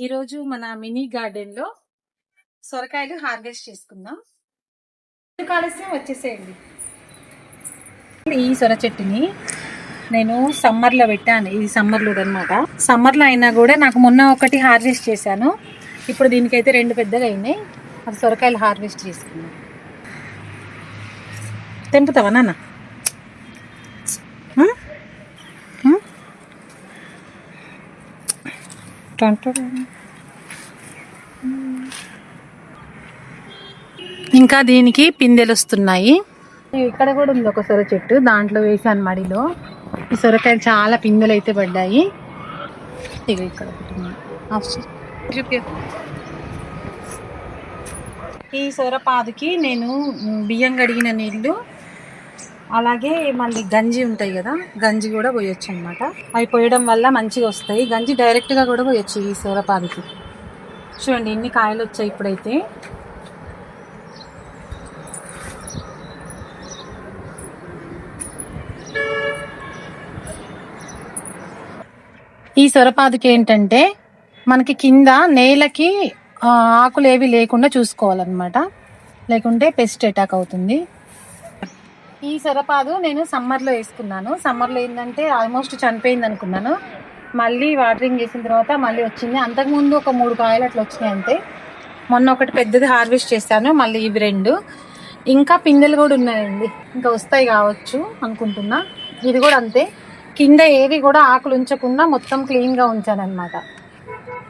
ఈరోజు మన మినీ గార్డెన్లో సొరకాయలు హార్వెస్ట్ చేసుకుందాం. కాలుష్యం వచ్చేసేయండి. ఈ సొర చెట్టుని నేను సమ్మర్లో పెట్టాను. ఇది సమ్మర్లో అనమాట సమ్మర్లో అయినా కూడా నాకు మొన్న ఒకటి హార్వెస్ట్ చేశాను. ఇప్పుడు దీనికైతే రెండు పెద్దగా అయినాయి. అది సొరకాయలు హార్వెస్ట్ చేసుకున్నాను తెంపుతావా నాన్న? టంటరు. ఇంకా దీనికి పిందెలు వస్తున్నాయి. ఇక్కడ కూడా ఉంది ఒక సొర చెట్టు దాంట్లో వేసాను మడిలో. ఈ సొరకాయలు చాలా పిందెలు అయితే పడ్డాయి. ఇక ఇక్కడ ఈ సొరపాదుకి నేను బియ్యం కడిగిన నీళ్ళు అలాగే మళ్ళీ గంజి ఉంటాయి కదా గంజి కూడా పోయొచ్చు అనమాట అవి పోయడం వల్ల మంచిగా వస్తాయి. గంజి డైరెక్ట్గా కూడా పోయొచ్చు ఈ సూరపాదికి చూడండి ఎన్ని కాయలు వచ్చాయి ఇప్పుడైతే. ఈ సొరపాదికి ఏంటంటే మనకి కింద నేలకి ఆకులు ఏవి లేకుండా చూసుకోవాలన్నమాట. లేకుంటే పెస్ట్ అటాక్ అవుతుంది. ఈ సొరపాదు నేను సమ్మర్లో వేసుకున్నాను. సమ్మర్లో ఏంటంటే ఆల్మోస్ట్ చనిపోయింది అనుకున్నాను. మళ్ళీ వాటరింగ్ చేసిన తర్వాత మళ్ళీ వచ్చింది. అంతకుముందు ఒక మూడు కాయలు అట్లా వచ్చినాయి అంతే. మొన్న ఒకటి పెద్దది హార్వెస్ట్ చేశాను. మళ్ళీ ఇవి రెండు. ఇంకా పిందెలు కూడా ఉన్నాయండి. ఇంకా వస్తాయి కావచ్చు అనుకుంటున్నా. ఇది కూడా అంతే. కింద ఏవి కూడా ఆకులు ఉంచకుండా మొత్తం క్లీన్గా ఉంచాను అనమాట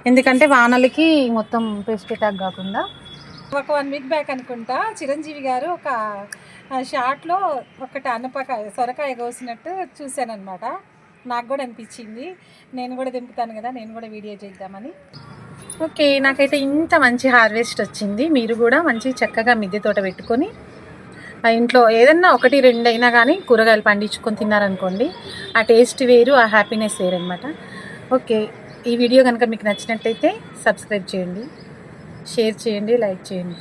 ఎందుకంటే వానలకి మొత్తం పెస్ట్ అటాక్ కాకుండా. ఒక వన్ వీక్ బ్యాక్ అనుకుంటా చిరంజీవి గారు ఒక షార్ట్లో ఒకటి అనపకాయ సొరకాయ కోసినట్టు చూశానమాట నాకు కూడా అనిపించింది. నేను కూడా దింపుతాను కదా నేను కూడా వీడియో చేద్దామని. ఓకే నాకైతే ఇంత మంచి హార్వెస్ట్ వచ్చింది. మీరు కూడా మంచి చక్కగా మిద్దె తోట పెట్టుకొని ఇంట్లో ఏదన్నా ఒకటి రెండు అయినా కానీ కూరగాయలు పండించుకొని తిన్నారనుకోండి ఆ టేస్ట్ వేరు ఆ హ్యాపీనెస్ వేరు అనమాట ఓకే ఈ వీడియో కనుక మీకు నచ్చినట్టయితే సబ్స్క్రైబ్ చేయండి షేర్ చేయండి లైక్ చేయండి.